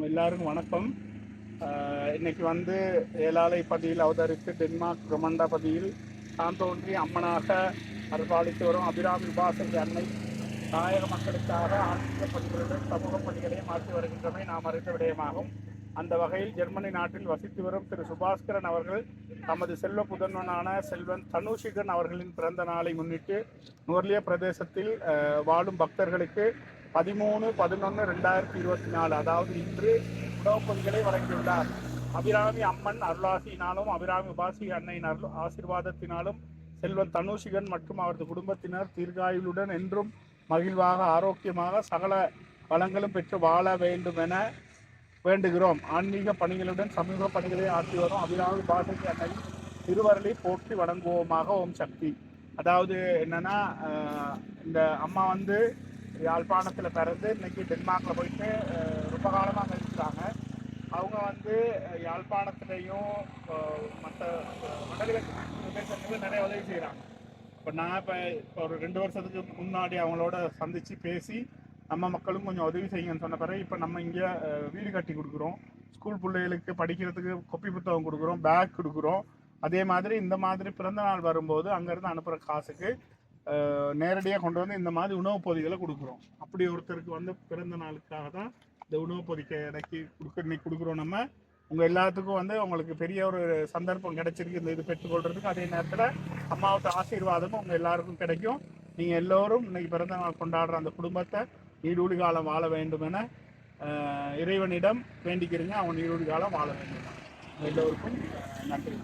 உங்கள் எல்லாருக்கும் வணக்கம். இன்னைக்கு வந்து ஏலாலை பதியில் அவதரித்து டென்மார்க் ரொமண்டா பதியில் தான் தோன்றி அம்மனாக அருள்பாலித்து வரும் அபிராமி உபாசகி அன்னை தாயக மக்களுக்காக ஆன்மீக பணிகளுடன் சமூக பணிகளையும் மாற்றி வருகின்றமை நாம் அறிந்த விடயமாகும். அந்த வகையில் ஜெர்மனி நாட்டில் வசித்து வரும் திரு சுபாஸ்கரன் அவர்கள் தமது செல்வ புதன்வனான செல்வன் தனுஷிகன் அவர்களின் பிறந்த நாளை முன்னிட்டு நுவர்லிய பிரதேசத்தில் வாழும் பக்தர்களுக்கு பதிமூணு பதினொன்று ரெண்டாயிரத்தி இருபத்தி நாலு அதாவது இன்று உணவுப் பொதிகளை வழங்கியுள்ளார். அபிராமி அம்மன் அருளாசியினாலும் அபிராமி உபாசி அன்னையின் அருள் ஆசீர்வாதத்தினாலும் செல்வன் தனுஷிகன் மற்றும் அவரது குடும்பத்தினர் தீர்காயுளுடன் என்றும் மகிழ்வாக ஆரோக்கியமாக சகல வளங்களும் பெற்று வாழ வேண்டும் என வேண்டுகிறோம். ஆன்மீக பணிகளுடன் சமூக பணிகளை ஆற்றி வரும் அபிராமி பாசகி அன்னை திருவருளை போற்றி வணங்குவோமாக ஓம் சக்தி. அதாவது என்னன்னா இந்த அம்மா வந்து யாழ்ப்பாணத்தில் பிறந்து இன்னைக்கு டென்மார்க்கில் போயிட்டு ரொம்ப காலமாக இருக்காங்க அவங்க வந்து யாழ்ப்பாணத்துலேயும் மற்ற வடகிழக்கு நிறைய உதவி செய்கிறாங்க இப்போ நான் இப்போ இப்போ ஒரு ரெண்டு வருஷத்துக்கு முன்னாடி அவங்களோட சந்தித்து பேசி நம்ம மக்களும் கொஞ்சம் உதவி செய்யுங்கன்னு சொன்ன பிறகு இப்போ நம்ம இங்கே வீடு கட்டி கொடுக்குறோம். ஸ்கூல் பிள்ளைகளுக்கு படிக்கிறதுக்கு கொப்பி புத்தகம் கொடுக்குறோம் பேக் கொடுக்குறோம். அதே மாதிரி இந்த மாதிரி பிறந்த நாள் வரும்போது அங்கேருந்து அனுப்புகிற காசுக்கு நேரடியாக கொண்டு வந்து இந்த மாதிரி உணவுப் பொதிகளை கொடுக்குறோம். அப்படி ஒருத்தருக்கு வந்து பிறந்த நாளுக்காக தான் இந்த உணவுப் பொதிக்கை இடைக்கி கொடுக்க இன்னைக்கு கொடுக்குறோம் நம்ம. உங்கள் எல்லாத்துக்கும் வந்து உங்களுக்கு பெரிய ஒரு சந்தர்ப்பம் கிடைச்சிருக்கு. இந்த இது பெற்றுக்கொள்றதுக்கு அதே நேரத்தில் அம்மாவோட ஆசீர்வாதமும் உங்கள் எல்லாருக்கும் கிடைக்கும். நீங்கள் எல்லோரும் இன்னைக்கு பிறந்த நாள் கொண்டாடுற அந்த குடும்பத்தை நீடூழி காலம் வாழ வேண்டும் என இறைவனிடம் வேண்டிக்கிறீங்க. அவங்க நீடூழி காலம் வாழ வேண்டும் எல்லோருக்கும் நன்றி.